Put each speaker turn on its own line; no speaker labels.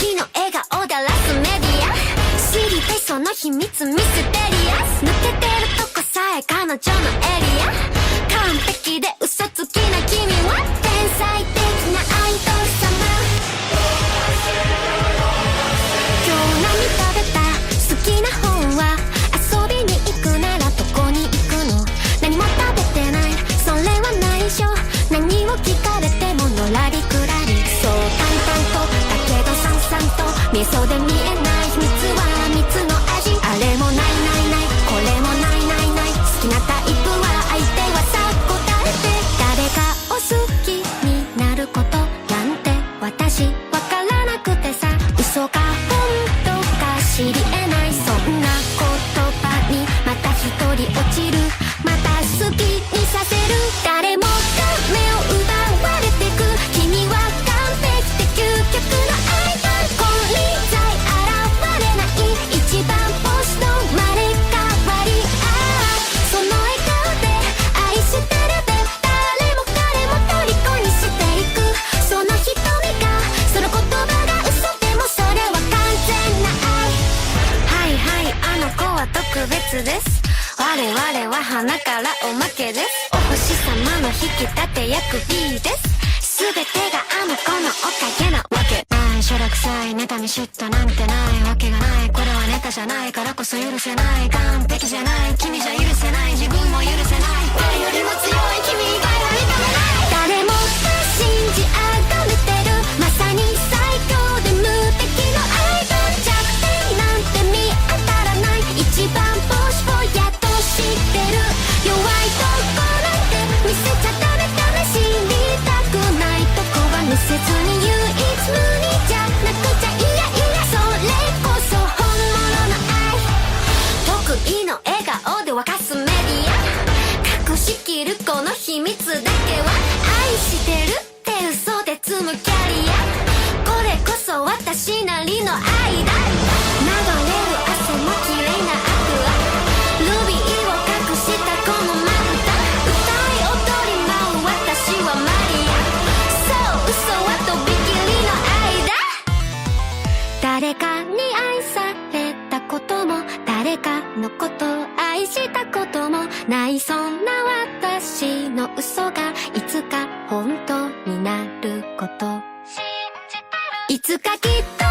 時の笑顔だらすメディア。知りたいその秘密ミステリアス。抜けてるとこさえ彼女のエリア。そうで見えない秘密は蜜の味あれもないないないこれもないないない好きなタイプは相手はさ答えて誰かを好きになることなんて私あの子は特別です。我々は花からおまけです。お星様の引き立て役 B です。全てがあの子のおかげなわけ。ないしょらくさい妬み嫉妬なんてないわけがない。これはネタじゃないからこそ許せない。完璧じゃない。君じゃ許せない。自分も許せない。誰よりもで沸かすメディア隠しきるこの秘密だけは愛してるって嘘で積むキャリア。これこそ私なりの愛だ流れる汗も綺麗なアクアルビーを隠したこのまぶた歌い踊り舞う私はマリアそう嘘はとびきりの愛だ誰かに愛されたことも誰かのことを愛したことも。ないそんな私の嘘がいつか本当になること。いつかきっと